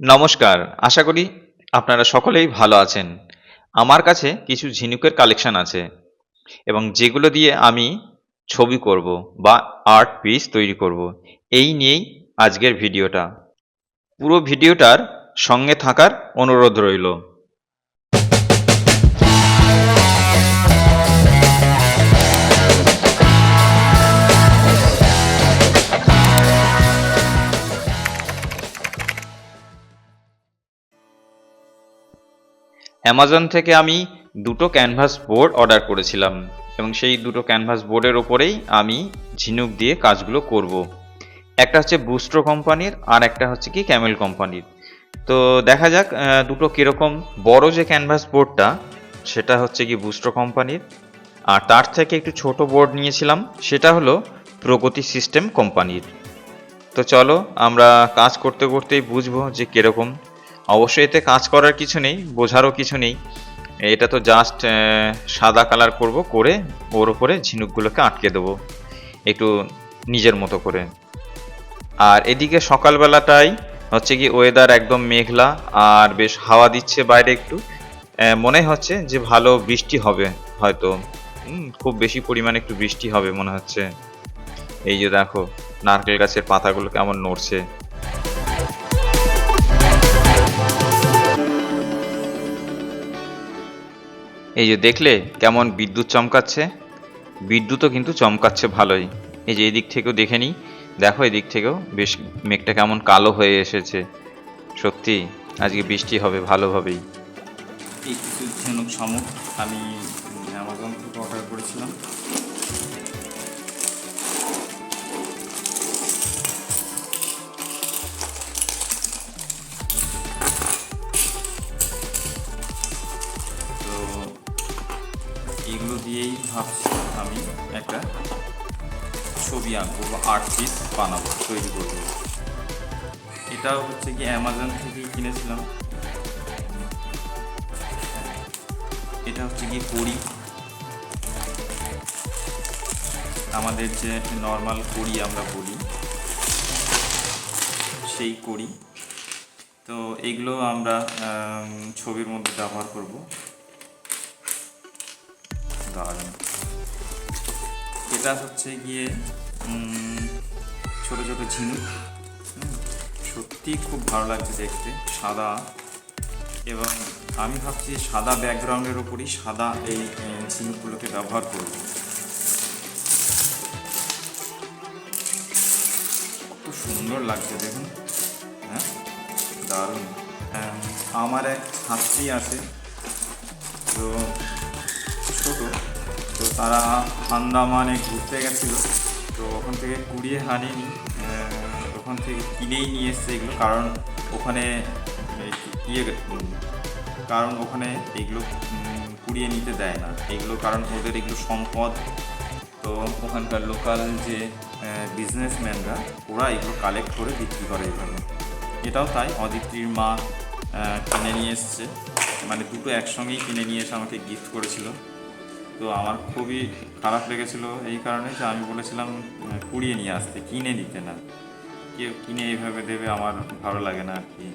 নমস্কার, আশা করি আপনারা সকলেই ভালো আছেন। আমার কাছে কিছু ঝিনুকের কালেকশন আছে এবং যেগুলো দিয়ে আমি ছবি করব বা আর্ট পিস তৈরি করব। এই নিয়েই আজকের ভিডিওটা। পুরো ভিডিওটার সঙ্গে থাকার অনুরোধ রইল। অ্যামাজন থেকে আমি দুটো ক্যানভাস বোর্ড অর্ডার করেছিলাম এবং সেই দুটো ক্যানভাস বোর্ডের ওপরেই আমি ঝিনুক দিয়ে কাজগুলো করব। একটা হচ্ছে বুস্ট্রো কোম্পানির আর একটা হচ্ছে কি ক্যামেল কোম্পানির। তো দেখা যাক দুটো কীরকম বড় যে ক্যানভাস বোর্ডটা সেটা হচ্ছে কি বুস্ট্রো কোম্পানির। আর তার থেকে একটু ছোট বোর্ড নিয়েছিলাম, সেটা হলো প্রগতি সিস্টেম কোম্পানির। তো চলো, আমরা কাজ করতে করতেই বুঝব যে কীরকম অবশ্যই এতে কাজ করার কিছু নেই, বোঝারও কিছু নেই। এটা তো জাস্ট সাদা কালার করব, করে ওর উপরে ঝিনুকগুলোকে আটকে দেবো, একটু নিজের মতো করে। আর এদিকে সকালবেলাটাই হচ্ছে কি ওয়েদার একদম মেঘলা, আর বেশ হাওয়া দিচ্ছে বাইরে একটু। মনে হচ্ছে যে ভালো বৃষ্টি হবে হয়তো। খুব বেশি পরিমাণে একটু বৃষ্টি হবে মনে হচ্ছে। এই যে দেখো, নারকেল গাছের পাতাগুলো কেমন নড়ছে। এই যে দেখলে কেমন বিদ্যুৎ চমকাচ্ছে? বিদ্যুৎও কিন্তু চমকাচ্ছে ভালোই। এই যে এদিক দিক থেকেও দেখে নিই। দেখো এদিক থেকেও বেশ মেঘটা কেমন কালো হয়ে এসেছে। সত্যি, আজকে বৃষ্টি হবে ভালোভাবেই। এই কিছু শামুক আমি অ্যামাজন থেকে অর্ডার করেছিলাম। বা আর্ট পিস বানাবো তৈরি করব। এটা হচ্ছে কি অ্যামাজন থেকে কিনেছিলাম। এটা হচ্ছে কি কড়ি। আমাদের যে নর্মাল কড়ি আমরা বলি সেই কড়ি। তো এগুলো আমরা আম, ছবির মধ্যে ব্যবহার করব। এটা হচ্ছে গিয়ে ছোট ছোট ঝিনুক। সত্যি খুব ভালো লাগছে দেখতে, সাদা। এবং আমি ভাবছি সাদা ব্যাকগ্রাউন্ডের উপরই সাদা এই ঝিনুকগুলোকে ব্যবহার করব। কত সুন্দর লাগছে দেখুন। হ্যাঁ দারুণ। আমার এক ছাত্রী আছে, তো ছোট, তো তারা আন্দামানে ঘুরতে গেছিল। তো ওখান থেকে কুড়িয়ে হানিনি ওখান থেকে কিনেই নিয়ে এসছে এগুলো, কারণ ওখানে ইয়ে কারণ ওখানে এগুলো কুড়িয়ে নিতে দেয় না। এগুলো কারণ ওদের এগুলো সম্পদ। তো ওখানকার লোকাল যে বিজনেসম্যানরা ওরা এগুলো কালেক্ট করে বিক্রি করে এখানে। এটাও তাই, অদিতির মা কিনে নিয়ে এসছে। মানে দুটো একসঙ্গেই কিনে নিয়ে এসে আমাকে গিফট করেছিল। তো আমার খুবই খারাপ লেগেছিল এই কারণে যে আমি বলেছিলাম কুড়িয়ে নিয়ে আসতে, কিনে নিতে না। কেউ কিনে এইভাবে দেবে, আমার ভালো লাগে না আর কি।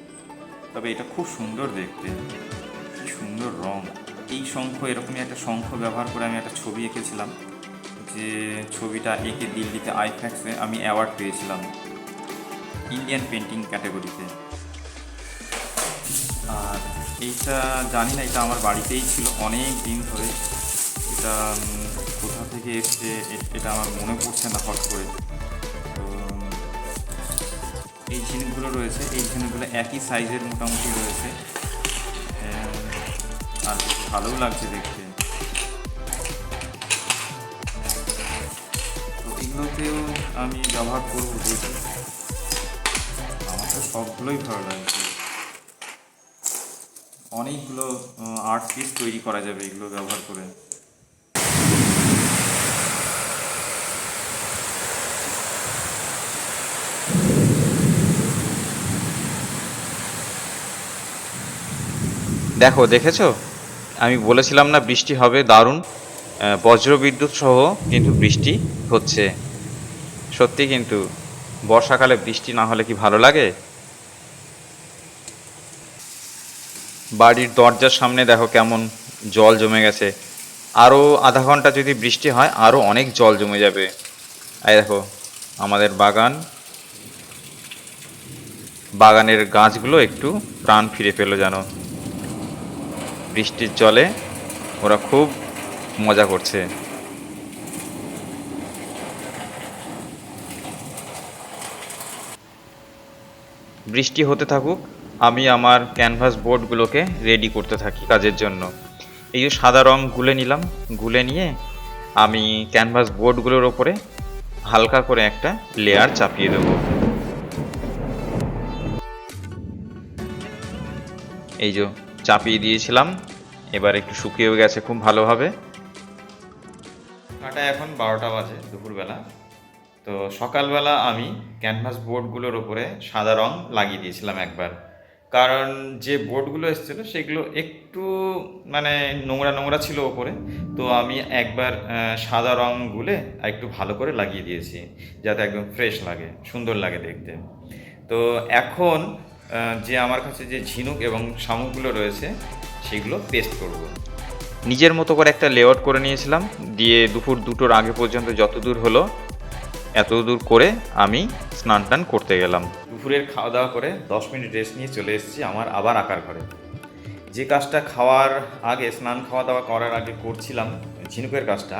তবে এটা খুব সুন্দর দেখতে, কি সুন্দর রং। এই শঙ্খ, এরকমই একটা শঙ্খ ব্যবহার করে আমি একটা ছবি এঁকেছিলাম যে ছবিটা এঁকে দিল্লিতে আইফ্যাক্সে আমি অ্যাওয়ার্ড পেয়েছিলাম ইন্ডিয়ান পেন্টিং ক্যাটাগরিতে। আর এইটা জানি না, এটা আমার বাড়িতেই ছিল অনেক দিন ধরে। এটা কোথা থেকে এসছে এটা আমার মনে পড়ছে না হট করে। তো, এই ঝিনুকগুলো রয়েছে, এই ঝিনুকগুলো একই সাইজের মোটামুটি রয়েছে। আর ভালোও লাগছে দেখতে। তো এগুলোতেও আমি ব্যবহার করব দেখি। আমার তো সবগুলোই ভালো লাগছে। অনেকগুলো আর্ট পিস তৈরি করা যাবে এগুলো ব্যবহার করে। দেখো দেখেছ? আমি বলেছিলাম না বৃষ্টি হবে দারুণ। আহ, বজ্র বিদ্যুৎ সহ কিন্তু বৃষ্টি হচ্ছে। সত্যি কিন্তু বর্ষাকালে বৃষ্টি না হলে কি ভালো লাগে? বাড়ির দরজার সামনে দেখো কেমন জল জমে গেছে। আরও আধা ঘণ্টা যদি বৃষ্টি হয় আরও অনেক জল জমে যাবে। এই দেখো আমাদের বাগান। বাগানের গাছগুলো একটু প্রাণ ফিরে পেল যেন। বৃষ্টির জলে ওরা খুব মজা করছে। বৃষ্টি হতে থাকুক, আমি আমার ক্যানভাস বোর্ডগুলোকে রেডি করতে থাকি কাজের জন্য। এই যে সাদা রং গুলে নিলাম, গুলে নিয়ে আমি ক্যানভাস বোর্ডগুলোর ওপরে হালকা করে একটা লেয়ার চাপিয়ে দেবো। এই যে চাপিয়ে দিয়েছিলাম। এবার একটু শুকিয়েও গেছে খুব ভালোভাবে। কাটা এখন বারোটা বাজে দুপুরবেলা। তো সকালবেলা আমি ক্যানভাস বোর্ডগুলোর ওপরে সাদা রং লাগিয়ে দিয়েছিলাম একবার। কারণ যে বোর্ডগুলো এসেছিল সেগুলো একটু মানে নোংরা নোংরা ছিল ওপরে। তো আমি একবার সাদা রং গুলে একটু ভালো করে লাগিয়ে দিয়েছি। যাতে একদম ফ্রেশ লাগে, সুন্দর লাগে দেখতে। তো এখন যে আমার কাছে যে ঝিনুক এবং শামুকগুলো রয়েছে সেগুলো পেস্ট করব। নিজের মতো করে একটা লেআউট করে নিয়েছিলাম দিয়ে দুপুর দুটোর আগে পর্যন্ত যত দূর হলো এত দূর করে আমি স্নান টান করতে গেলাম। দুপুরের খাওয়া দাওয়া করে দশ মিনিট রেস্ট নিয়ে চলে এসেছি আমার আবার আঁকার ঘরে। যে কাজটা খাওয়ার আগে স্নান খাওয়া দাওয়া করার আগে করছিলাম ঝিনুকের কাজটা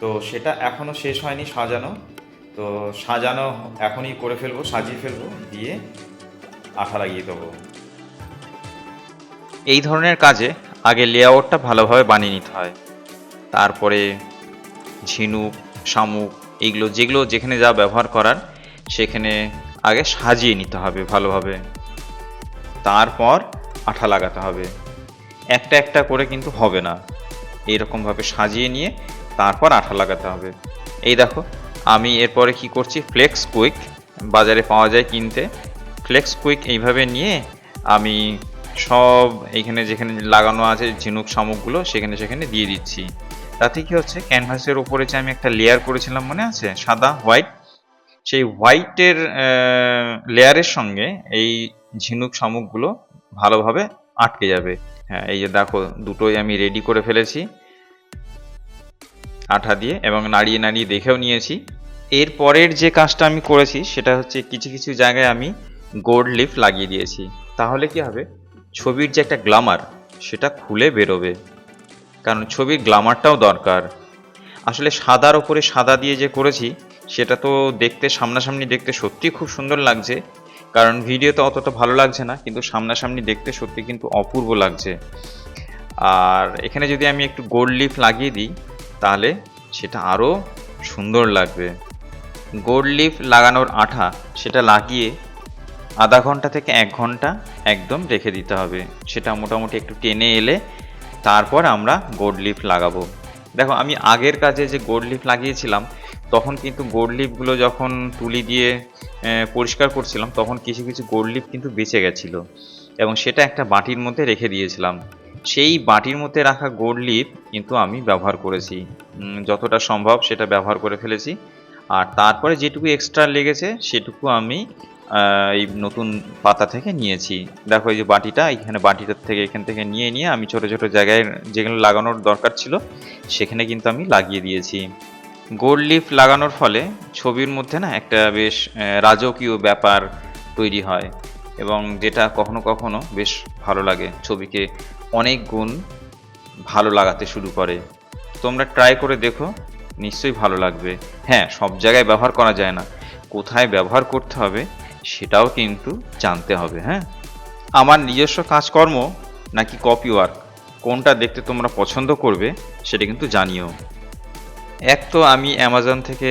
তো সেটা এখনও শেষ হয়নি সাজানো। তো সাজানো এখনই করে ফেলব সাজিয়ে ফেলব দিয়ে আঠা লাগিয়ে দেবো। এই ধরনের কাজে আগে লেআউটটা ভালোভাবে বানিয়ে নিতে হয়। তারপরে ঝিনুক শামুক এইগুলো যেগুলো যেখানে যা ব্যবহার করার, সেখানে আগে সাজিয়ে নিতে হবে ভালোভাবে। তারপর আঠা লাগাতে হবে। একটা একটা করে কিন্তু হবে না। এইরকমভাবে সাজিয়ে নিয়ে তারপর আঠা লাগাতে হবে। এই দেখো, আমি এরপরে কি করছি? ফ্লেক্স কুইক বাজারে পাওয়া যায় কিনতে। ফ্লেক্স কুইক এইভাবে নিয়ে আমি সব এইখানে যেখানে লাগানো আছে ঝিনুক শামুকগুলো সেখানে সেখানে দিয়ে দিচ্ছি। তাতে কি হচ্ছে? ক্যানভাসের উপরে যে আমি একটা লেয়ার করেছিলাম, মনে আছে? সাদা হোয়াইট সেই হোয়াইটের লেয়ারের সঙ্গে এই ঝিনুক শামুকগুলো ভালোভাবে আটকে যাবে। হ্যাঁ এই যে দেখো, দুটোই আমি রেডি করে ফেলেছি। আঠা দিয়ে এবং নাড়িয়ে নাড়িয়ে দেখেও নিয়েছি। এর পরের যে কাজটা আমি করেছি, সেটা হচ্ছে কিছু কিছু জায়গায় আমি গোল্ড লিফ লাগিয়ে দিয়েছি। তাহলে কি হবে? ছবির যে একটা গ্লামার সেটা খুলে বেরোবে। কারণ ছবির গ্লামারটাও দরকার। আসলে সাদার ওপরে সাদা দিয়ে যে করেছি, সেটা তো দেখতে, সামনাসামনি দেখতে সত্যি খুব সুন্দর লাগছে। কারণ ভিডিওতে অতটা ভালো লাগছে না, কিন্তু সামনাসামনি দেখতে সত্যি কিন্তু অপূর্ব লাগছে। আর এখানে যদি আমি একটু গোল্ড লিফ লাগিয়ে দিই, তাহলে সেটা আরও সুন্দর লাগবে। গোল্ড লিফ লাগানোর আঠা, সেটা লাগিয়ে আধা ঘণ্টা থেকে এক ঘণ্টা একদম রেখে দিতে হবে। সেটা মোটামুটি একটু টেনে এলে তারপর আমরা গোল্ড লিফ লাগাবো। দেখো, আমি আগের কাজে যে গোল্ড লিফ লাগিয়েছিলাম, তখন কিন্তু গোল্ড লিফগুলো যখন তুলি দিয়ে পরিষ্কার করছিলাম, তখন কিছু কিছু গোল্ড লিফ কিন্তু বেঁচে গেছিল। এবং সেটা একটা বাটির মধ্যে রেখে দিয়েছিলাম। সেই বাটির মধ্যে রাখা গোল্ড লিফ কিন্তু আমি ব্যবহার করেছি। যতটা সম্ভব সেটা ব্যবহার করে ফেলেছি। আর তারপরে যেটুকু এক্সট্রা লেগেছে, সেটুকু আমি এই নতুন পাতা থেকে নিয়েছি। দেখো এই যে বাটিটা, এখানে বাটিটার থেকে, এখান থেকে নিয়ে নিয়ে আমি ছোট ছোট জায়গায় যেগুলো লাগানোর দরকার ছিল, সেখানে কিন্তু আমি লাগিয়ে দিয়েছি। গোল্ড লিফ লাগানোর ফলে ছবির মধ্যে না একটা বেশ রাজকীয় ব্যাপার তৈরি হয় এবং যেটা কখনো কখনো বেশ ভালো লাগে। ছবিকে অনেক গুণ ভালো লাগাতে শুরু করে। তোমরা ট্রাই করে দেখো, নিশ্চয়ই ভালো লাগবে। হ্যাঁ সব জায়গায় ব্যবহার করা যায় না। কোথায় ব্যবহার করতে হবে সেটাও কিন্তু জানতে হবে হ্যাঁ? আমার নিজস্ব কাজকর্ম নাকি কপি ওয়ার্ক কোনটা দেখতে তোমরা পছন্দ করবে সেটা কিন্তু জানিও। এক তো আমি অ্যামাজন থেকে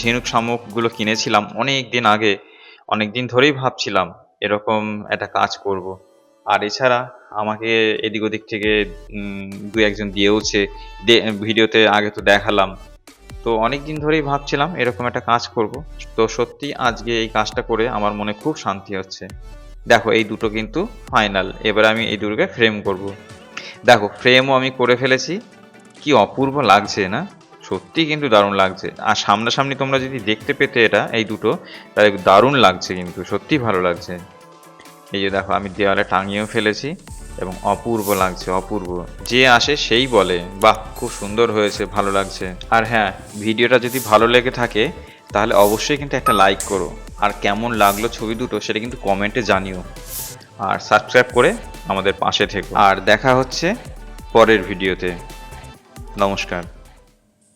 ঝিনুক শামুকগুলো কিনেছিলাম অনেক দিন আগে, অনেক দিন ধরেই ভাবছিলাম এরকম একটা কাজ করব। আর এছাড়া আমাকে এদিক ওদিক থেকে দু একজন দিয়েওছে ভিডিওতে আগে তো দেখালাম। তো অনেক দিন ধরেই ভাবছিলাম এরকম একটা কাজ করব। তো সত্যি আজকে এই কাজটা করে আমার মনে খুব শান্তি হচ্ছে। দেখো, এই দুটো কিন্তু ফাইনাল। এবার আমি এই দুটোকে ফ্রেম করব। দেখো, ফ্রেমও আমি করে ফেলেছি। কি অপূর্ব লাগছে, না? সত্যি কিন্তু দারুণ লাগছে। আর সামনাসামনি তোমরা যদি দেখতে পেতে এটা, এই দুটো, তাহলে দারুণ লাগছে কিন্তু। সত্যি ভালো লাগছে। এই যে দেখো, আমি দেওয়ালে টাঙিয়েও ফেলেছি। এবং অপূর্ব লাগছে, অপূর্ব। যে আসে সেই বলে, বাহ, খুব সুন্দর হয়েছে, ভালো লাগছে। আর হ্যাঁ ভিডিওটা যদি ভালো লেগে থাকে, তাহলে অবশ্যই কিন্তু একটা লাইক করো। আর কেমন লাগল ছবি দুটো, সেটা কিন্তু কমেন্টে জানিও। আর সাবস্ক্রাইব করে আমাদের পাশে থেকো। আর দেখা হচ্ছে পরের ভিডিওতে। নমস্কার।